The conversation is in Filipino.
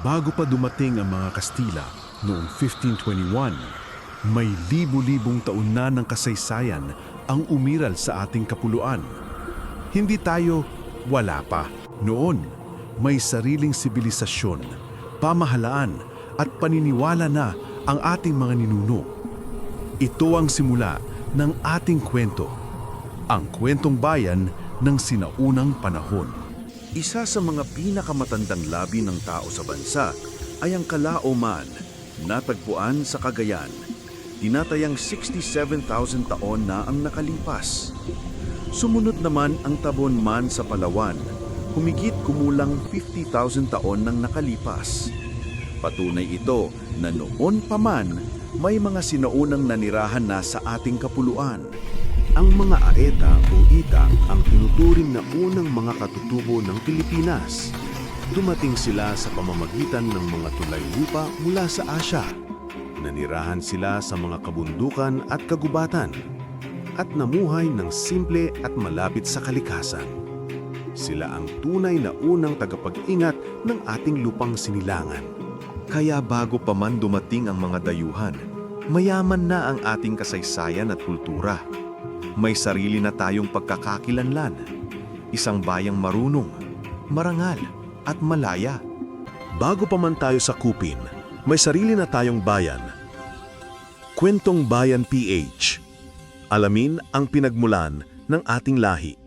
Bago pa dumating ang mga Kastila noong 1521, may libu-libong taon na ng kasaysayan ang umiral sa ating kapuluan. Hindi tayo wala pa. Noon, may sariling sibilisasyon, pamahalaan at paniniwala na ang ating mga ninuno. Ito ang simula ng ating kwento, ang kwentong bayan ng sinaunang panahon. Isa sa mga pinakamatandang labi ng tao sa bansa ay ang Kalaoman, natagpuan sa Cagayan. Tinatayang 67,000 taon na ang nakalipas. Sumunod naman ang Tabonman sa Palawan, humigit kumulang 50,000 taon nang nakalipas. Patunay ito na noon pa man may mga sinaunang nanirahan na sa ating kapuluan. Ang mga Aeta o Ita ang tinuturing na unang mga katutubo ng Pilipinas. Dumating sila sa pamamagitan ng mga tulay lupa mula sa Asya. Nanirahan sila sa mga kabundukan at kagubatan at namuhay ng simple at malapit sa kalikasan. Sila ang tunay na unang tagapag-ingat ng ating lupang sinilangan. Kaya bago pa man dumating ang mga dayuhan, mayaman na ang ating kasaysayan at kultura. May sarili na tayong pagkakakilanlan. Isang bayang marunong, marangal at malaya. Bago pa man tayo sakupin, may sarili na tayong bayan. Kwentong Bayan PH. Alamin ang pinagmulan ng ating lahi.